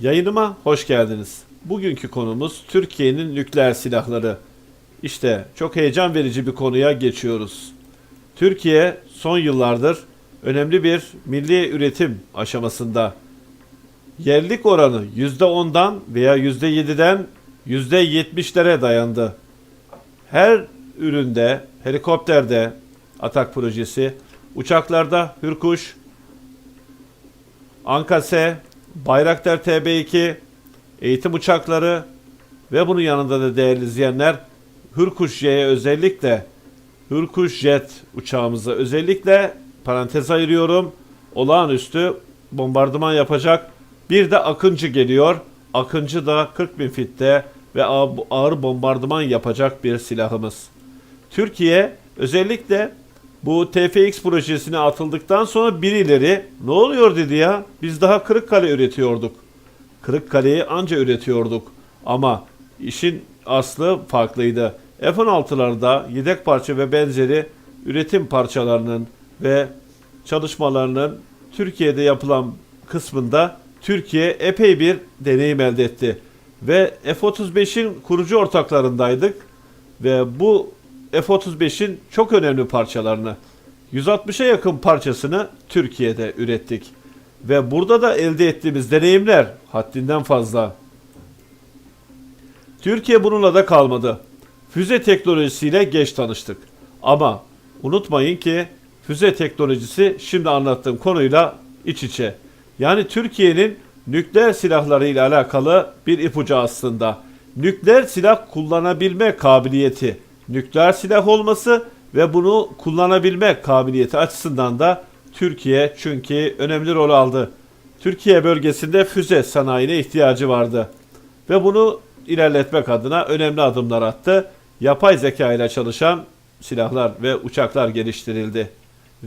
Yayınıma hoş geldiniz. Bugünkü konumuz Türkiye'nin nükleer silahları. İşte çok heyecan verici bir konuya geçiyoruz. Türkiye son yıllardır önemli bir milli üretim aşamasında. Yerlik oranı %10'dan veya %7'den %70'lere dayandı. Her üründe, helikopterde Atak projesi, uçaklarda Hürkuş, Ankase, Bayraktar TB2, eğitim uçakları ve bunun yanında da değerli izleyenler Hürkuş J'ye özellikle Hürkuş Jet uçağımıza özellikle parantez ayırıyorum. Olağanüstü bombardıman yapacak. Bir de Akıncı geliyor. Akıncı da 40 bin fitte ve ağ- ağır bombardıman yapacak bir silahımız. Türkiye özellikle bu TFX projesine atıldıktan sonra birileri ne oluyor dedi ya biz daha Kırıkkale üretiyorduk. Kırıkkale'yi anca üretiyorduk ama işin aslı farklıydı. F-16'larda yedek parça ve benzeri üretim parçalarının ve çalışmalarının Türkiye'de yapılan kısmında Türkiye epey bir deneyim elde etti. Ve F-35'in kurucu ortaklarındaydık ve bu F-35'in çok önemli parçalarını 160'a yakın parçasını Türkiye'de ürettik. Ve burada da elde ettiğimiz deneyimler haddinden fazla. Türkiye bununla da kalmadı. Füze teknolojisiyle geç tanıştık. Ama unutmayın ki füze teknolojisi şimdi anlattığım konuyla iç içe. Yani Türkiye'nin nükleer silahları ile alakalı bir ipucu aslında. Nükleer silah kullanabilme kabiliyeti, nükleer silah olması ve bunu kullanabilme kabiliyeti açısından da Türkiye çünkü önemli rol aldı. Türkiye bölgesinde füze sanayine ihtiyacı vardı ve bunu ilerletmek adına önemli adımlar attı. Yapay zeka ile çalışan silahlar ve uçaklar geliştirildi.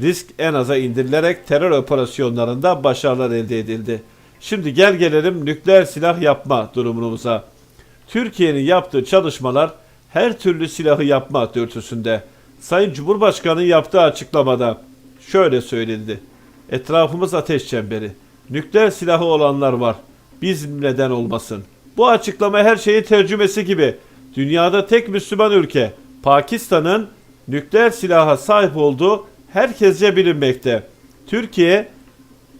Risk en aza indirilerek terör operasyonlarında başarılar elde edildi. Şimdi gel gelelim nükleer silah yapma durumumuza. Türkiye'nin yaptığı çalışmalar her türlü silahı yapma dürtüsünde. Sayın Cumhurbaşkanı yaptığı açıklamada şöyle söyledi. Etrafımız ateş çemberi. Nükleer silahı olanlar var. Biz neden olmasın? Bu açıklama her şeyin tercümesi gibi. Dünyada tek Müslüman ülke Pakistan'ın nükleer silaha sahip olduğu herkesce bilinmekte. Türkiye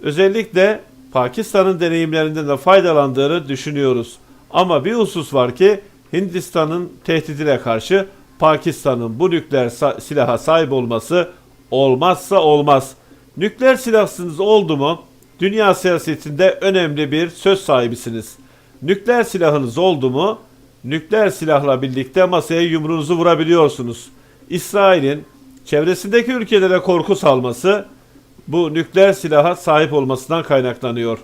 özellikle Pakistan'ın deneyimlerinden de faydalandığını düşünüyoruz. Ama bir husus var ki Hindistan'ın tehdidine karşı Pakistan'ın bu nükleer silaha sahip olması olmazsa olmaz. Nükleer silahsınız oldu mu dünya siyasetinde önemli bir söz sahibisiniz. Nükleer silahınız oldu mu nükleer silahla birlikte masaya yumruğunuzu vurabiliyorsunuz. İsrail'in çevresindeki ülkelere korku salması bu nükleer silaha sahip olmasından kaynaklanıyor.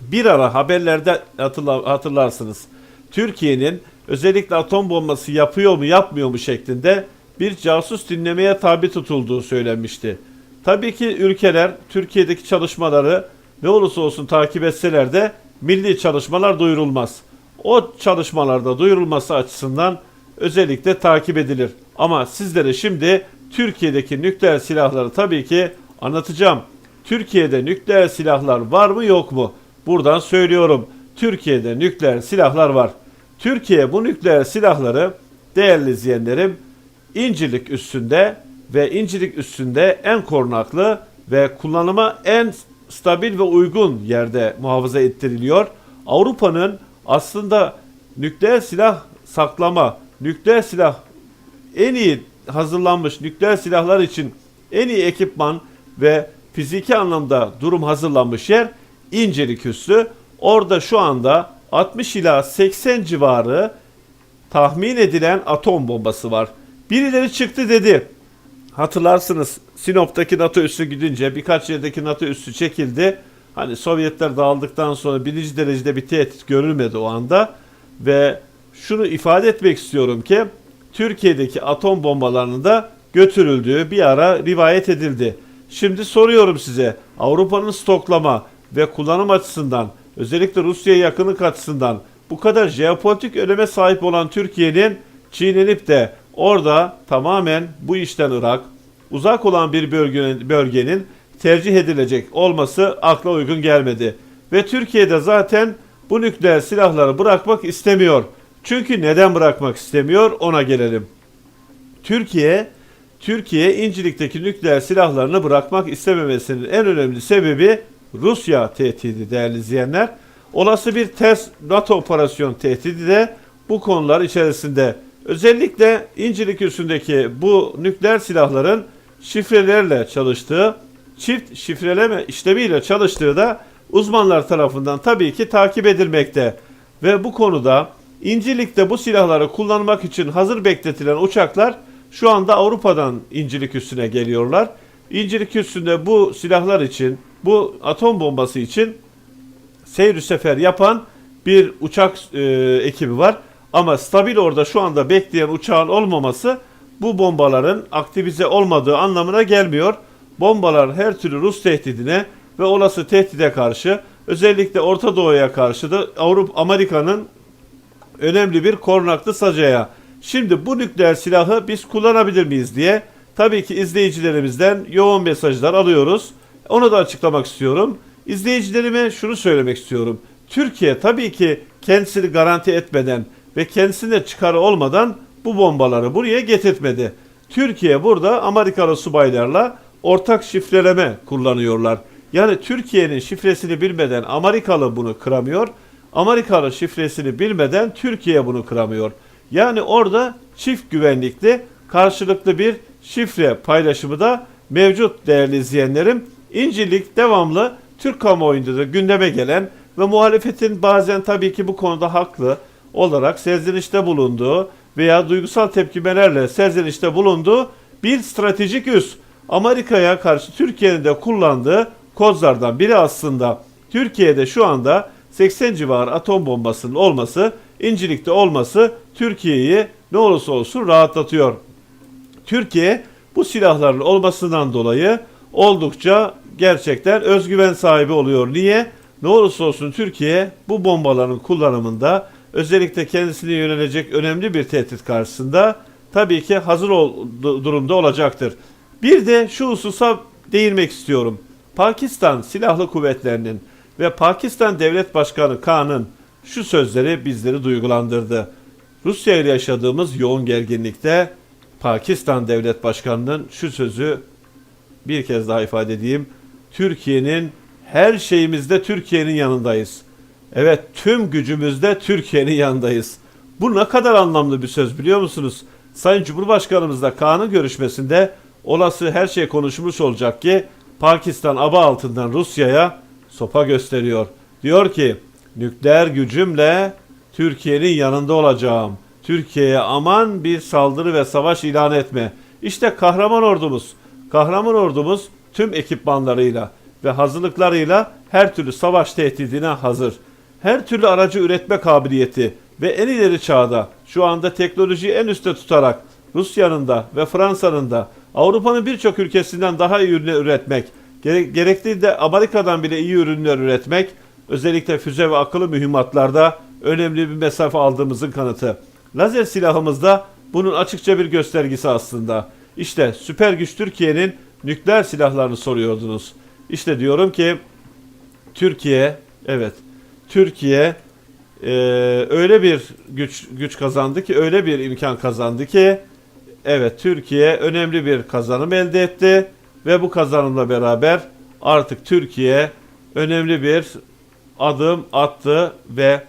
Bir ara haberlerde hatırla- hatırlarsınız. Türkiye'nin özellikle atom bombası yapıyor mu yapmıyor mu şeklinde bir casus dinlemeye tabi tutulduğu söylenmişti. Tabii ki ülkeler Türkiye'deki çalışmaları ne olursa olsun takip etseler de milli çalışmalar duyurulmaz. O çalışmalarda duyurulması açısından özellikle takip edilir. Ama sizlere şimdi Türkiye'deki nükleer silahları tabii ki anlatacağım. Türkiye'de nükleer silahlar var mı yok mu? Buradan söylüyorum. Türkiye'de nükleer silahlar var. Türkiye bu nükleer silahları değerli izleyenlerim İncirlik üstünde ve İncirlik üstünde en korunaklı ve kullanıma en stabil ve uygun yerde muhafaza ettiriliyor. Avrupa'nın aslında nükleer silah saklama, nükleer silah en iyi hazırlanmış nükleer silahlar için en iyi ekipman ve fiziki anlamda durum hazırlanmış yer İncirlik üssü. Orada şu anda 60 ila 80 civarı tahmin edilen atom bombası var. Birileri çıktı dedi. Hatırlarsınız Sinop'taki NATO üssü gidince birkaç yerdeki NATO üssü çekildi. Hani Sovyetler dağıldıktan sonra birinci derecede bir tehdit görülmedi o anda. Ve şunu ifade etmek istiyorum ki Türkiye'deki atom bombalarının da götürüldüğü bir ara rivayet edildi. Şimdi soruyorum size Avrupa'nın stoklama ve kullanım açısından özellikle Rusya'ya yakınlık açısından bu kadar jeopolitik öneme sahip olan Türkiye'nin çiğnenip de orada tamamen bu işten Irak, uzak olan bir bölgenin, bölgenin tercih edilecek olması akla uygun gelmedi. Ve Türkiye'de zaten bu nükleer silahları bırakmak istemiyor. Çünkü neden bırakmak istemiyor ona gelelim. Türkiye Türkiye İncirlik'teki nükleer silahlarını bırakmak istememesinin en önemli sebebi Rusya tehdidi değerli izleyenler. Olası bir ters NATO operasyon tehdidi de bu konular içerisinde. Özellikle İncirlik üstündeki bu nükleer silahların şifrelerle çalıştığı, çift şifreleme işlemiyle çalıştığı da uzmanlar tarafından tabii ki takip edilmekte. Ve bu konuda İncirlik'te bu silahları kullanmak için hazır bekletilen uçaklar şu anda Avrupa'dan İncirlik üstüne geliyorlar. İncirlik üstünde bu silahlar için, bu atom bombası için seyir sefer yapan bir uçak e, ekibi var. Ama stabil orada şu anda bekleyen uçağın olmaması bu bombaların aktivize olmadığı anlamına gelmiyor. Bombalar her türlü Rus tehdidine ve olası tehdide karşı özellikle Orta Doğu'ya karşı da Avrupa Amerika'nın önemli bir korunaklı sacaya. Şimdi bu nükleer silahı biz kullanabilir miyiz diye tabii ki izleyicilerimizden yoğun mesajlar alıyoruz. Onu da açıklamak istiyorum. İzleyicilerime şunu söylemek istiyorum. Türkiye tabii ki kendisini garanti etmeden ve kendisine çıkarı olmadan bu bombaları buraya getirtmedi. Türkiye burada Amerikalı subaylarla ortak şifreleme kullanıyorlar. Yani Türkiye'nin şifresini bilmeden Amerikalı bunu kıramıyor. Amerikalı şifresini bilmeden Türkiye bunu kıramıyor. Yani orada çift güvenlikli karşılıklı bir şifre paylaşımı da mevcut değerli izleyenlerim. İncirlik devamlı Türk kamuoyunda da gündeme gelen ve muhalefetin bazen tabii ki bu konuda haklı olarak serzenişte bulunduğu veya duygusal tepkimelerle serzenişte bulunduğu bir stratejik üs. Amerika'ya karşı Türkiye'nin de kullandığı kozlardan biri aslında. Türkiye'de şu anda 80 civarı atom bombasının olması, İncirlik'te olması Türkiye'yi ne olursa olsun rahatlatıyor. Türkiye bu silahların olmasından dolayı oldukça gerçekten özgüven sahibi oluyor. Niye? Ne olursa olsun Türkiye bu bombaların kullanımında özellikle kendisine yönelecek önemli bir tehdit karşısında tabii ki hazır ol, durumda olacaktır. Bir de şu hususa değinmek istiyorum. Pakistan Silahlı Kuvvetleri'nin ve Pakistan Devlet Başkanı Kaan'ın şu sözleri bizleri duygulandırdı. Rusya ile yaşadığımız yoğun gerginlikte Pakistan Devlet Başkanı'nın şu sözü bir kez daha ifade edeyim. Türkiye'nin her şeyimizde Türkiye'nin yanındayız. Evet tüm gücümüzde Türkiye'nin yanındayız. Bu ne kadar anlamlı bir söz biliyor musunuz? Sayın Cumhurbaşkanımız da Kaan'ın görüşmesinde olası her şey konuşmuş olacak ki Pakistan aba altından Rusya'ya sopa gösteriyor. Diyor ki nükleer gücümle Türkiye'nin yanında olacağım. Türkiye'ye aman bir saldırı ve savaş ilan etme. İşte kahraman ordumuz. Kahraman ordumuz tüm ekipmanlarıyla ve hazırlıklarıyla her türlü savaş tehdidine hazır. Her türlü aracı üretme kabiliyeti ve en ileri çağda şu anda teknolojiyi en üstte tutarak Rusya'nın da ve Fransa'nın da Avrupa'nın birçok ülkesinden daha iyi ürünler üretmek, gerektiği de Amerika'dan bile iyi ürünler üretmek, özellikle füze ve akıllı mühimmatlarda önemli bir mesafe aldığımızın kanıtı. Lazer silahımız da bunun açıkça bir göstergesi aslında. İşte süper güç Türkiye'nin nükleer silahlarını soruyordunuz. İşte diyorum ki Türkiye, evet Türkiye e, öyle bir güç güç kazandı ki, öyle bir imkan kazandı ki, evet Türkiye önemli bir kazanım elde etti ve bu kazanımla beraber artık Türkiye önemli bir adım attı ve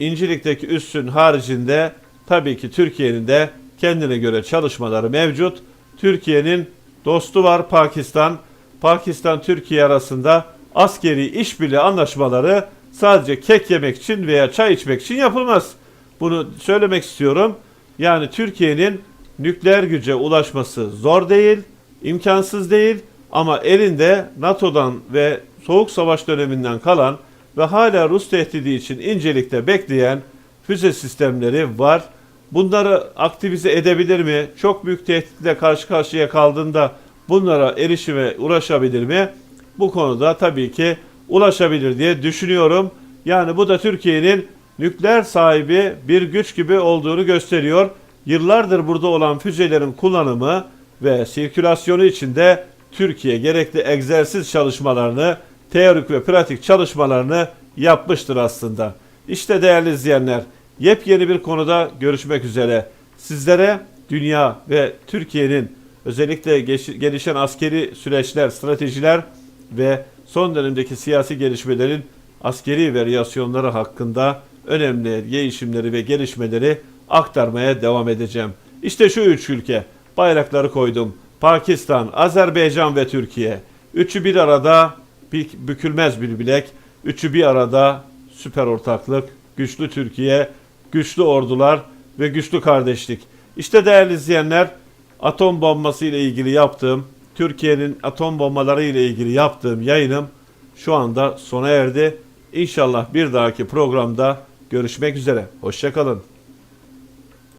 İncirlik'teki üssün haricinde tabii ki Türkiye'nin de kendine göre çalışmaları mevcut. Türkiye'nin dostu var Pakistan. Pakistan Türkiye arasında askeri işbirliği anlaşmaları sadece kek yemek için veya çay içmek için yapılmaz. Bunu söylemek istiyorum. Yani Türkiye'nin nükleer güce ulaşması zor değil, imkansız değil ama elinde NATO'dan ve Soğuk Savaş döneminden kalan ve hala Rus tehdidi için incelikte bekleyen füze sistemleri var. Bunları aktivize edebilir mi? Çok büyük tehditle karşı karşıya kaldığında bunlara erişime ulaşabilir mi? Bu konuda tabii ki ulaşabilir diye düşünüyorum. Yani bu da Türkiye'nin nükleer sahibi bir güç gibi olduğunu gösteriyor. Yıllardır burada olan füzelerin kullanımı ve sirkülasyonu içinde Türkiye gerekli egzersiz çalışmalarını teorik ve pratik çalışmalarını yapmıştır aslında. İşte değerli izleyenler, yepyeni bir konuda görüşmek üzere. Sizlere dünya ve Türkiye'nin özellikle gelişen askeri süreçler, stratejiler ve son dönemdeki siyasi gelişmelerin askeri varyasyonları hakkında önemli değişimleri ve gelişmeleri aktarmaya devam edeceğim. İşte şu üç ülke bayrakları koydum. Pakistan, Azerbaycan ve Türkiye. Üçü bir arada bükülmez bir bilek. Üçü bir arada süper ortaklık, güçlü Türkiye, güçlü ordular ve güçlü kardeşlik. İşte değerli izleyenler atom bombası ile ilgili yaptığım, Türkiye'nin atom bombaları ile ilgili yaptığım yayınım şu anda sona erdi. İnşallah bir dahaki programda görüşmek üzere. Hoşçakalın.